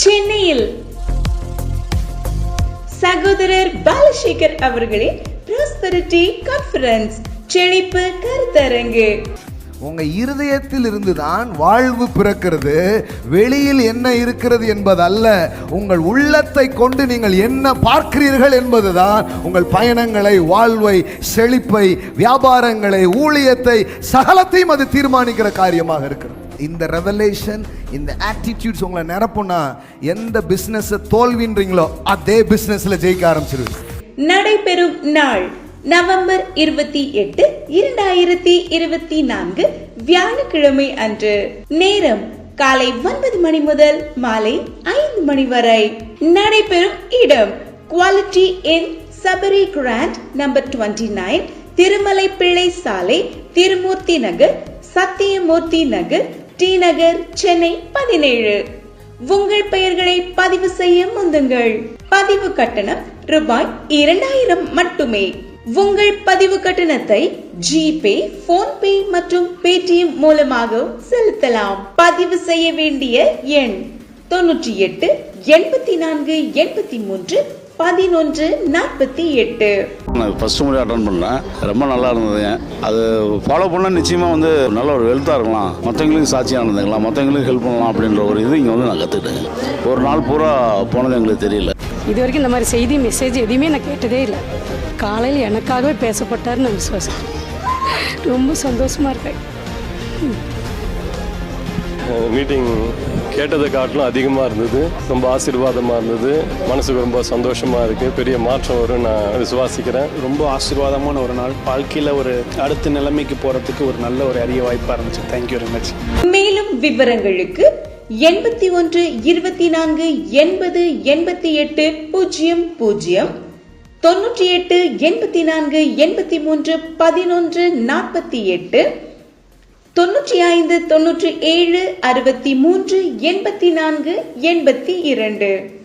சென்னையில் சகோதரர் பாலசேகர் அவர்களின் ப்ராஸ்பரிட்டி கான்ஃபரன்ஸ் செழிப்பு கருத்தரங்கு. உங்க இருதயத்தில் இருந்துதான் வாழ்வு பிறக்கிறது வெளியில் என்ன இருக்கிறது என்பதல்ல உங்கள் உள்ளத்தை கொண்டு நீங்கள் என்ன பார்க்கிறீர்கள் என்பதுதான் உங்கள் பயணங்களை வாழ்வை செழிப்பை வியாபாரங்களை ஊழியத்தை சகலத்தையும் அது தீர்மானிக்கிற காரியமாக இருக்கிறது. இந்த ரெவலேஷன் இந்த ஆட்டிடியூட்ஸ் உங்களை நிரப்புனா எந்த பிஸ்னஸை தோல்வின்றீங்களோ அதே பிஸ்னஸில் ஜெயிக்க ஆரம்பிச்சிருவீங்க. நடைபெறும் நாள் நவம்பர் இருபத்தி எட்டு இரண்டாயிரத்தி இருபத்தி நான்கு வியாழக்கிழமை அன்று. நேரம் காலை ஒன்பது மணி முதல் மாலை ஐந்து மணி வரை. நடைபெறும் இடம் quality in Sabari grand number twenty nine Thirumalai Pillai சாலை திருமூர்த்தி நகர் சத்தியமூர்த்தி நகர் டி நகர் சென்னை பதினேழு. உங்கள் பெயர்களை பதிவு செய்ய முந்துங்கள். பதிவு கட்டணம் ரூபாய் இரண்டாயிரம் மட்டுமே. உங்கள் பதிவு கட்டணத்தை ஜிபே போன்பே மற்றும் பேடிஎம் மூலமாக செலுத்தலாம். பதிவு செய்ய வேண்டிய எண் தொன்னூற்றி எட்டு எண்பத்தி நான்கு எண்பத்தி மூன்று பதினொன்று நாற்பத்தி எட்டு. நான் ஃபஸ்ட்டு முறை அட்டன் பண்ணேன் ரொம்ப நல்லா இருந்ததுங்க அது ஃபாலோ பண்ணால் நிச்சயமாக வந்து நல்ல ஒரு வெல்த்தாக இருக்கலாம். மற்றவங்களுக்கு சாட்சியாக இருந்துக்கலாம் மற்றவங்களுக்கு ஹெல்ப் பண்ணலாம் அப்படின்ற ஒரு இது இங்கே வந்து நான் கற்றுக்கிட்டேங்க ஒரு நாள் பூரா போனது எங்களுக்கு தெரியல. இது வரைக்கும் இந்த மாதிரி செய்தி மெசேஜ் எதுவுமே நான் கேட்டதே இல்லை. காலையில் எனக்காகவே பேசப்பட்டாருன்னு நான் விசுவாசிக்கிறேன். ரொம்ப சந்தோஷமாக இருக்கேன். மீட்டிங் கேட்டதை காட்டிலும் அதிகமாக இருந்தது. ரொம்ப ஆசீர்வாதமாக இருந்தது. மனசுக்கு ரொம்ப சந்தோஷமாக இருக்குது பெரிய மாற்றம் வரும் நான் விசுவாசிக்கிறேன். ரொம்ப ஆசீர்வாதமான ஒரு நாள். வாழ்க்கையில் ஒரு அடுத்த நிலைமைக்கு போகிறதுக்கு ஒரு நல்ல ஒரு அரிய வாய்ப்பாக இருந்துச்சு. தேங்க்யூ வெரி மச் மேலும் விவரங்களுக்கு எண்பத்தி ஒன்று இருபத்தி நான்கு எண்பது எண்பத்தி எட்டு பூஜ்ஜியம் பூஜ்ஜியம் தொன்னூற்றி எட்டு எண்பத்தி நான்கு எண்பத்தி மூன்று பதினொன்று நாற்பத்தி எட்டு தொன்னூற்றி ஐந்து தொன்னூற்றி ஏழு அறுபத்தி மூன்று எண்பத்தி நான்கு எண்பத்தி இரண்டு.